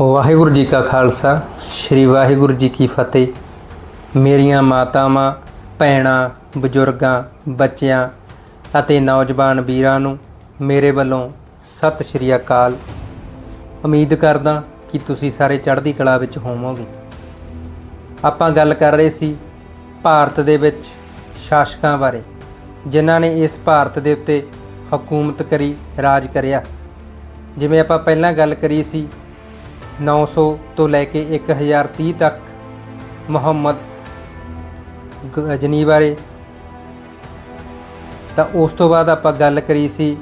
ਵਾਹਿਗੁਰੂ ਜੀ ਕਾ ਖਾਲਸਾ, ਸ੍ਰੀ ਵਾਹਿਗੁਰੂ ਜੀ ਕੀ ਫਤਿਹ। ਮੇਰੀਆਂ ਮਾਤਾਵਾਂ, ਭੈਣਾਂ, ਬਜ਼ੁਰਗਾਂ, ਬੱਚਿਆਂ ਅਤੇ ਨੌਜਵਾਨ ਵੀਰਾਂ ਨੂੰ ਮੇਰੇ ਵੱਲੋਂ ਸਤਿ ਸ੍ਰੀ ਅਕਾਲ। ਉਮੀਦ ਕਰਦਾ ਕਿ ਤੁਸੀਂ ਸਾਰੇ ਚੜ੍ਹਦੀ ਕਲਾ ਵਿੱਚ ਹੋਵੋਗੇ। ਆਪਾਂ ਗੱਲ ਕਰ ਰਹੇ ਸੀ ਭਾਰਤ ਦੇ ਵਿੱਚ ਸ਼ਾਸਕਾਂ ਬਾਰੇ, ਜਿਨ੍ਹਾਂ ਨੇ ਇਸ ਭਾਰਤ ਦੇ ਉੱਤੇ ਹਕੂਮਤ ਕਰੀ, ਰਾਜ ਕਰਿਆ। ਜਿਵੇਂ ਆਪਾਂ ਪਹਿਲਾਂ ਗੱਲ ਕਰੀ ਸੀ 900 ਤੋਂ ਲੈ ਕੇ 1030 ਤੱਕ ਮੁਹੰਮਦ ਗਜਨੀ ਬਾਰੇ। ਤਾਂ ਉਸ ਤੋਂ ਬਾਅਦ ਆਪਾਂ ਗੱਲ ਕਰੀ ਸੀ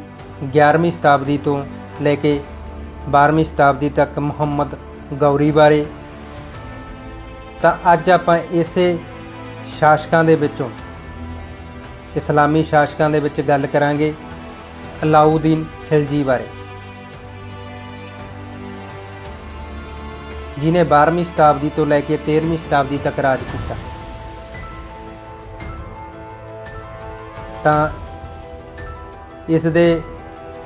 11ਵੀਂ ਸ਼ਤਾਬਦੀ ਤੋਂ ਲੈ ਕੇ 12ਵੀਂ ਸ਼ਤਾਬਦੀ ਤੱਕ ਮੁਹੰਮਦ ਗੌਰੀ ਬਾਰੇ। ਤਾਂ ਅੱਜ ਆਪਾਂ ਇਸੇ ਸ਼ਾਸਕਾਂ ਦੇ ਵਿੱਚੋਂ, ਇਸਲਾਮੀ ਸ਼ਾਸਕਾਂ ਦੇ ਵਿੱਚ ਗੱਲ ਕਰਾਂਗੇ ਅਲਾਉਦੀਨ ਖਿਲਜੀ ਬਾਰੇ। ਜਿਨੇ 12ਵੀਂ ਸ਼ਤਾਬਦੀ ਤੋਂ ਲੈ ਕੇ 13ਵੀਂ ਸ਼ਤਾਬਦੀ ਤੱਕ ਰਾਜ ਕੀਤਾ। ਤਾਂ ਇਸ ਦੇ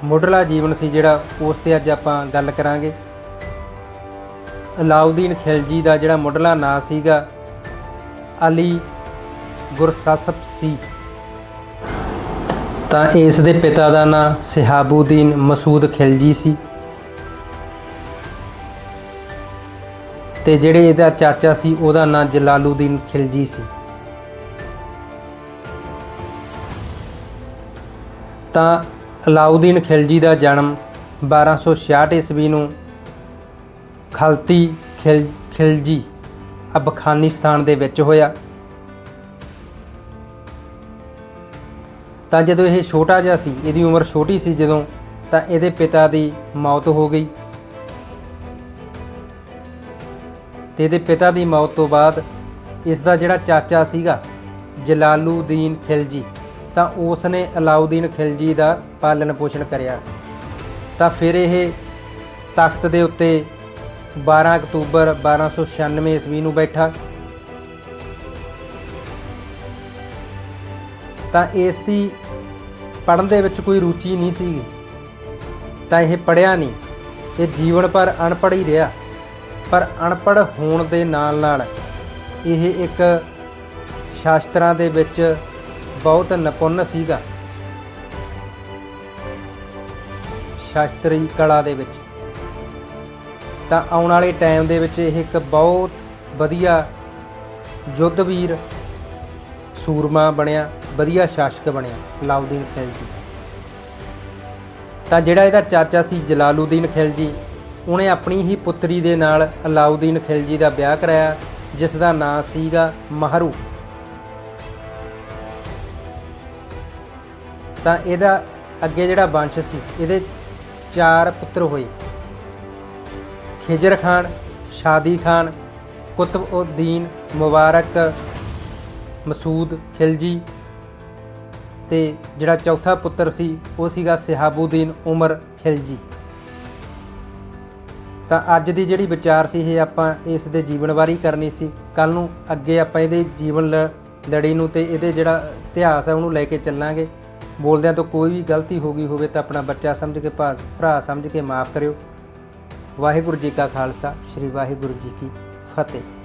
ਮੁੱਢਲਾ ਜੀਵਨ ਸੀ ਜਿਹੜਾ ਉਸ ਤੇ ਅੱਜ ਆਪਾਂ ਗੱਲ ਕਰਾਂਗੇ। ਅਲਾਉਦੀਨ ਖਿਲਜੀ ਦਾ ਜਿਹੜਾ ਮੁੱਢਲਾ ਨਾਂ ਸੀਗਾ, ਅਲੀ ਗੁਰਸਸਪ ਸੀ। ਤਾਂ ਇਸ ਦੇ ਪਿਤਾ ਦਾ ਨਾਂ ਸਿਹਾਬੂਦੀਨ ਮਸੂਦ ਖਿਲਜੀ ਸੀ। ਤੇ ਜਿਹੜੇ ਇਹਦਾ ਚਾਚਾ ਸੀ, ਉਹਦਾ ਨਾਂ ਜਲਾਲੂਦੀਨ ਖਿਲਜੀ ਸੀ। ਤਾਂ ਅਲਾਉਦੀਨ ਖਿਲਜੀ ਦਾ ਜਨਮ 1266 ਈਸਵੀ ਨੂੰ ਖਲਤੀ ਖਿਲ, ਖਿਲਜੀ ਅਫਗਾਨਿਸਤਾਨ ਦੇ ਵਿੱਚ ਹੋਇਆ। ਤਾਂ ਜਦੋਂ ਇਹ ਛੋਟਾ ਜਿਹਾ ਸੀ, ਇਹਦੀ ਉਮਰ ਛੋਟੀ ਸੀ ਜਦੋਂ ਤਾਂ ਇਹਦੇ ਪਿਤਾ ਦੀ ਮੌਤ ਹੋ ਗਈ। ਤੇ ਇਹਦੇ ਪਿਤਾ ਦੀ ਮੌਤ ਤੋਂ ਬਾਅਦ ਇਸ ਦਾ ਜਿਹੜਾ ਚਾਚਾ ਸੀਗਾ, ਜਲਾਲੂਦੀਨ ਖਿਲਜੀ, ਤਾਂ ਉਸ ਨੇ ਅਲਾਉਦੀਨ ਖਿਲਜੀ ਦਾ ਪਾਲਣ ਪੋਸ਼ਣ ਕਰਿਆ। ਤਾਂ ਫਿਰ ਇਹ ਤਖਤ ਦੇ ਉੱਤੇ 12 ਅਕਤੂਬਰ 1296 ਈਸਵੀ ਨੂੰ ਬੈਠਾ। ਤਾਂ ਇਸ ਦੀ ਪੜ੍ਹਨ ਦੇ ਵਿੱਚ ਕੋਈ ਰੁਚੀ ਨਹੀਂ ਸੀਗੀ, ਤਾਂ ਇਹ ਪੜਿਆ ਨਹੀਂ। ਇਹ ਜੀਵਨ ਭਰ ਅਨਪੜ੍ਹ ਹੀ ਰਿਹਾ। ਪਰ ਅਨਪੜ੍ਹ ਹੋਣ ਦੇ ਨਾਲ ਨਾਲ ਇਹ ਇੱਕ ਸ਼ਾਸਤਰਾਂ ਦੇ ਵਿੱਚ ਬਹੁਤ ਨਿਪੁੰਨ ਸੀਗਾ। ਸ਼ਾਸਤਰੀ ਕਲਾ ਦੇ ਵਿੱਚ। ਤਾਂ ਆਉਣ ਵਾਲੇ ਟਾਈਮ ਦੇ ਵਿੱਚ ਇਹ ਇੱਕ ਬਹੁਤ ਵਧੀਆ ਯੁੱਧਵੀਰ ਸੂਰਮਾ ਬਣਿਆ, ਵਧੀਆ ਸ਼ਾਸਕ ਬਣਿਆ ਅਲਾਉਦੀਨ ਖਿਲਜੀ ਤਾਂ ਜਿਹੜਾ ਇਹਦਾ ਚਾਚਾ ਸੀ ਜਲਾਲੂਦੀਨ ਖਿਲਜੀ ਉਹਨੇ ਆਪਣੀ ਹੀ ਪੁੱਤਰੀ ਦੇ ਨਾਲ ਅਲਾਉਦੀਨ ਖਿਲਜੀ ਦਾ ਵਿਆਹ ਕਰਾਇਆ, ਜਿਸ ਦਾ ਨਾਂ ਸੀਗਾ ਮਹਰੂ। ਤਾਂ ਇਹਦਾ ਅੱਗੇ ਜਿਹੜਾ ਵੰਸ਼ ਸੀ, ਇਹਦੇ ਚਾਰ ਪੁੱਤਰ ਹੋਏ। ਖਿਜਰ ਖਾਨ, ਸ਼ਾਦੀ ਖਾਨ, ਕੁਤਬਉਦੀਨ, ਮੁਬਾਰਕ, ਮਸੂਦ ਖਿਲਜੀ ਤੇ ਜਿਹੜਾ ਚੌਥਾ ਪੁੱਤਰ ਸੀ, ਉਹ ਸੀਗਾ ਸਿਹਾਬੂਦੀਨ ਉਮਰ ਖਿਲਜੀ। ਤਾਂ ਅੱਜ ਦੀ ਜਿਹੜੀ ਵਿਚਾਰ ਸੀ ਇਹ ਆਪਾਂ ਇਸ ਦੇ ਜੀਵਨ ਬਾਰੇ ਕਰਨੀ ਸੀ। ਕੱਲ ਨੂੰ ਅੱਗੇ ਆਪਾਂ ਇਹਦੇ ਜੀਵਨ ਲ- ਲੜੀ ਨੂੰ ਤੇ ਇਹਦੇ ਜਿਹੜਾ ਇਤਿਹਾਸ ਹੈ ਉਹਨੂੰ ਲੈ ਕੇ ਚੱਲਾਂਗੇ। ਬੋਲਦਿਆਂ ਤੋਂ ਕੋਈ ਵੀ ਗਲਤੀ ਹੋ ਗਈ ਹੋਵੇ ਤਾਂ ਆਪਣਾ ਬੱਚਾ ਸਮਝ ਕੇ ਭਾ- ਭਰਾ ਸਮਝ ਕੇ ਮਾਫ ਕਰਿਓ। ਵਾਹਿਗੁਰੂ ਜੀ ਕਾ ਖਾਲਸਾ, ਸ੍ਰੀ ਵਾਹਿਗੁਰੂ ਜੀ ਕੀ ਫਤਿਹ।